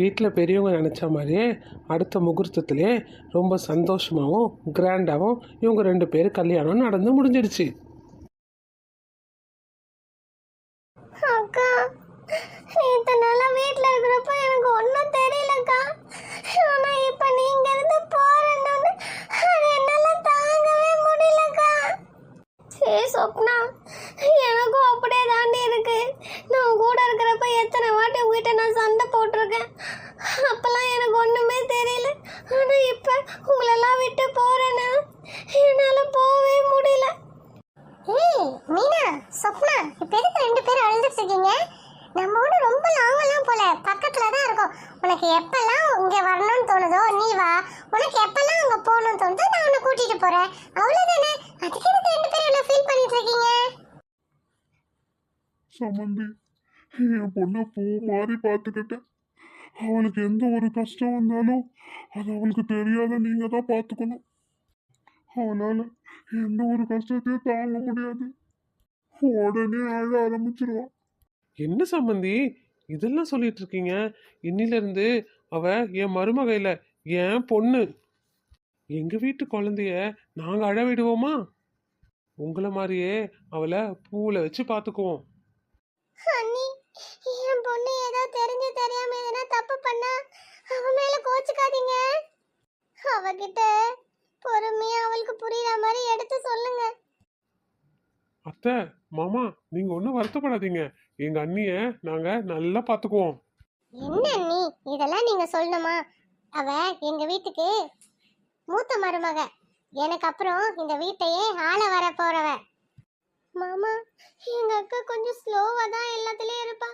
வீட்டில் பெரியவங்க நினச்ச மாதிரியே அடுத்த முகூர்த்தத்திலே ரொம்ப சந்தோஷமாகவும் கிராண்டாகவும் இவங்க ரெண்டு பேரும் கல்யாணம் நடந்து முடிஞ்சிடுச்சு. அக்கா நேற்று நாளா வீட்டில் இருக்கிறப்ப எனக்கு ஒன்றும் தெரியலக்கா. ஆனால் இப்போ நீங்கள் இருந்து போறேன்னு அது என்னால் தாங்கவே முடியலக்கா. ஏ சொப்னா எனக்கும் அப்படியே தாண்டி இருக்கு. நான் கூட இருக்கிறப்ப எத்தனை வாட்டி உங்ககிட்ட நான் சண்டை போட்டிருக்கேன் அப்பெல்லாம் எனக்கு ஒன்றுமே தெரியல ஆனால் இப்போ உங்களெல்லாம் விட்டு போறேன்னா என்னால் போகவே முடியல ஏய் மீனா சொப்னா இப்ப எதுக்கு ரெண்டு பேரும் இருக்கீங்க நம்ம ஊரு ரொம்ப லாங்கெல்லாம் போல. பக்கத்துல தான் இருக்கும். உனக்கு எப்பெல்லாம் இங்க வரணும்னு தோணுதோ நீ வா. உனக்கு எப்பெல்லாம் அங்க போகணும்னு தோணுதோ நான் உன்னை கூட்டிட்டு போறேன். அவ்வளவுதானே? அதுக்கு எனக்கு ரெண்டு பேரும் என்ன ஃபீல் பண்ணிட்டு இருக்கீங்க? சம்மந்தி என் பொண்ணை பூ மாதிரி பார்த்துக்கிட்டேன் அவளுக்கு எந்த ஒரு கஷ்டம் வந்தாலும் அது அவளுக்கு தெரியாத நீங்கள் தான் பார்த்துக்கணும். அவனால் எந்த ஒரு கஷ்டத்தையும் தாங்க முடியாது. உடனே அழ ஆரம்பிச்சிருவான் என்ன சம்பந்தி? இதெல்லாம் சொல்லிட்டு இருக்கீங்க இன்னிலிருந்து அவ என் மருமக என் பொண்ணு. எங்க வீட்டு குழந்தைய நாங்க அழ விடுவோமா? உங்களை மாதிரியே அவளை பூவில் வச்சு பார்த்துக்குவோம் என் பொண்ணு ஏதோ தெரிஞ்சு தெரியாம எதனா தப்பு பண்ணா அவ மேல கோச்சுக்காதீங்க. அவகிட்ட பொறுமையா அவளுக்கு புரியுற மாதிரி எடுத்து சொல்லுங்க. அத்தை மாமா நீங்க ஒன்றும் வருத்தப்படாதீங்க. எங்க அண்ணிய நாங்க நல்லா பார்த்துக்குவோம் என்ன அண்ணி? இதெல்லாம் நீங்க சொல்லணுமா? அவ எங்க வீட்டுக்கு மூத்த மருமக. எனக்கு அப்புறம் இந்த வீட்டையே ஆள வர போறவ. மாமா எங்க அக்கா கொஞ்சம் ஸ்லோவா தான் எல்லாத்துலயும் இருப்பா.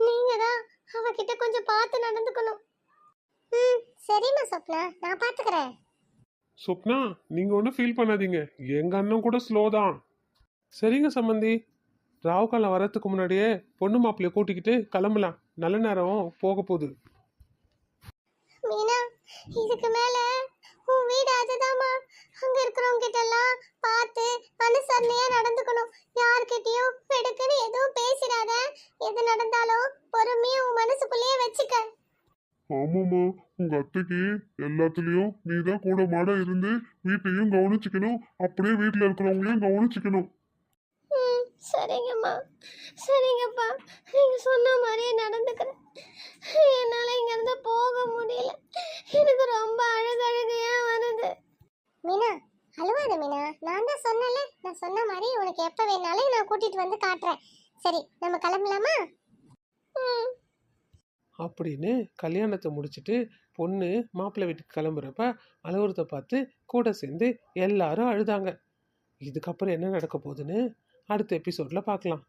நீங்க தான் அவகிட்ட கொஞ்சம் பார்த்து நடந்துக்கணும். ம் சரிம்மா சொப்னா. நான் பாத்துக்கிறேன். சொப்னா நீங்க ஒன்றும் ஃபீல் பண்ணாதீங்க. எங்க அண்ணன் கூட ஸ்லோ தான். சரிங்க சம்பந்தி. ராவுகாலம் வரத்துக்கு முன்னாடியே பொண்ணு மாப்பிள்ளைய கூட்டிக்கிட்டு கிளம்பலாம். நல்ல நேரம் போக போகுது. மீனா இதுக்கு மேல உன் வீடு அதுதாம்மா. அங்க இருக்கிறவங்க கிட்ட எல்லாம் பார்த்து அனுசரணையா நடந்துக்கணும். யார்கிட்டயும் வெடுக்குன்னு எதுவும் பேசிடாத. எது நடந்தாலும் பொறுமையா உன் மனசுக்குள்ளேயே வச்சுக்க. ஆமாம்மா உங்கள் அத்தைக்கு எல்லாத்துலேயும் நீ தான் கூட மாட இருந்து வீட்டையும் கவனிச்சுக்கணும். அப்படியே வீட்டில் இருக்கிறவங்களையும் கவனிச்சுக்கணும். சரிங்கம்மா. சரிங்கப்பா. நீங்க சொன்ன மாதிரியே நடந்துக்கிறேன். என்னால இங்க இருந்து போக முடியல. எனக்கு ரொம்ப அழுகழுகையா வருது. மீனா அழுவாத மீனா. நான் தான் சொன்னல நான் சொன்ன மாதிரி உனக்கு எப்ப வேணாலும் நான் கூட்டிட்டு வந்து காட்டுறேன். சரி நம்ம கிளம்பலாமா? ம். அப்படின்னு கல்யாணத்தை முடிச்சிட்டு பொண்ணு மாப்பிள்ளை வீட்டுக்கு கிளம்புறப்ப அழுகுறத பார்த்து கூட சேர்ந்து எல்லாரும் அழுதாங்க. இதுக்கப்புறம் என்ன நடக்க போகுதுன்னு அடுத்த எபிசோடில் பார்க்கலாம்